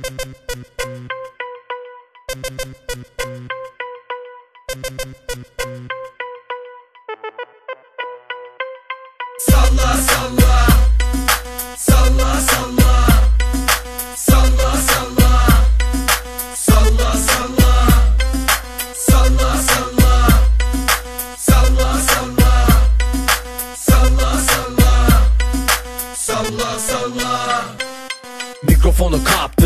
Salla salla. Salla salla. Salla salla. Salla salla. Salla salla. Salla salla. Salla salla. Salla salla. Mikrofonu kaptım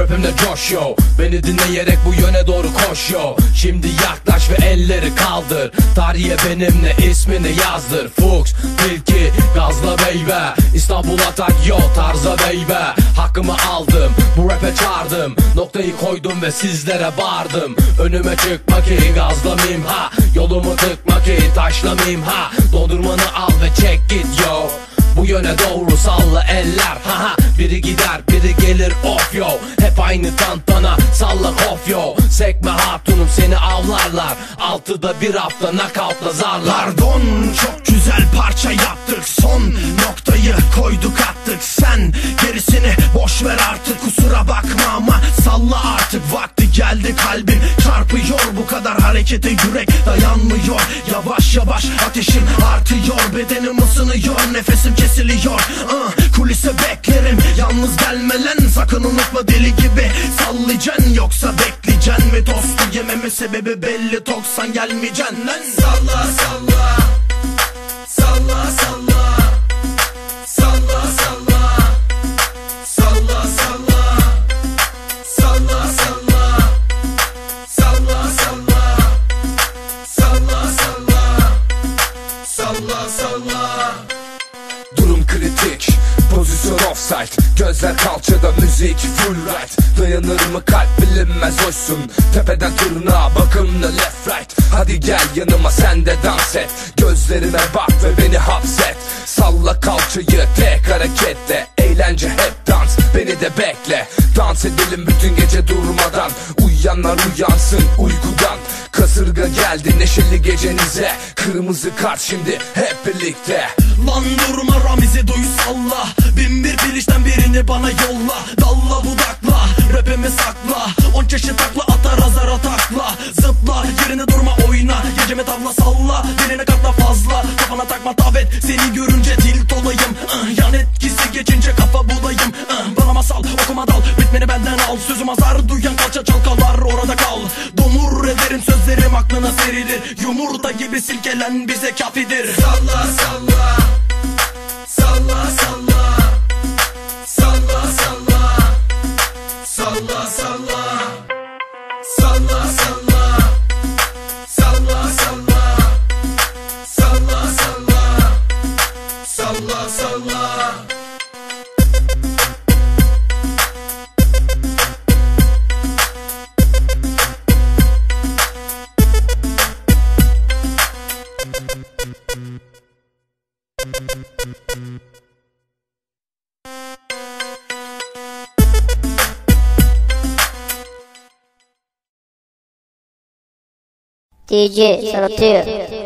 Rapimde coşuyor Beni dinleyerek bu yöne doğru koşuyor Şimdi yaklaş ve elleri kaldır. Tarihe benimle ismini yazdır. Fuchs, Tilki, Gazla Beybe. İstanbul atak yo tarza beybe. Hakkımı aldım bu rap'e çağırdım. Noktayı koydum ve sizlere bağırdım. Önüme çıkma ki gazlamayayım ha Yolumu tıkma ki taşlamayayım ha Dondurmanı al ve çek git yo bu yöne doğru salla eller. Haha Biri gider biri gelir. Of yo. Hep aynı tantana salla kof yo. Sekme hatunum seni avlarlar. Altıda bir hafta nakavtla zarlar. Pardon çok güzel parça yaptık. Son noktayı koyduk attık. Sen gerisini boş ver artık. Kusura bakma ama salla artık. Vakti geldi kalbim çarpıyor Bu kadar harekete yürek dayanmıyor. Yavaş yavaş ateşin artıyor Bedenim ısınıyor nefesim kesiliyor. Ah, Kulise beklerim yalnız gelme lan Sakın unutma deli gibi. Sallayacaksın Yoksa bekleyeceksin mi? Dostu yememe sebebi belli Toksan gelmeyeceksin. Lan salla Salla Offside Gözler kalçada müzik full right. Dayanır mı kalp bilinmez hoşsun. Tepeden tırnağa bakımla left right. Hadi gel yanıma sen de dans et. Gözlerime bak ve beni hapset. Salla kalçayı tek hareketle. Eğlence hep dans beni de bekle. Dans edelim bütün gece durmadan. Uyuyanlar uyansın uykudan Kasırga geldi neşeli gecenize. Kırmızı kart şimdi hep birlikte. Lan durma Ramiz'i duy salla. Bin bir bilişten birini bana yolla. Dalla budakla rapimi sakla. On çeşit takla atar azara takla Zıpla yerine durma oyna. Gecemi tavla salla. Diline katla fazla. Kafana takma tavet Seni görünce tilt olayım Yan etkisi geçince kafa bulayım. Bana masal okuma dal. Ritmini benden al. Sözüm azar duyan kalça çalkalar serilir Yumurta gibi silkelen bize kafidir. Salla Salla DJ Salatier.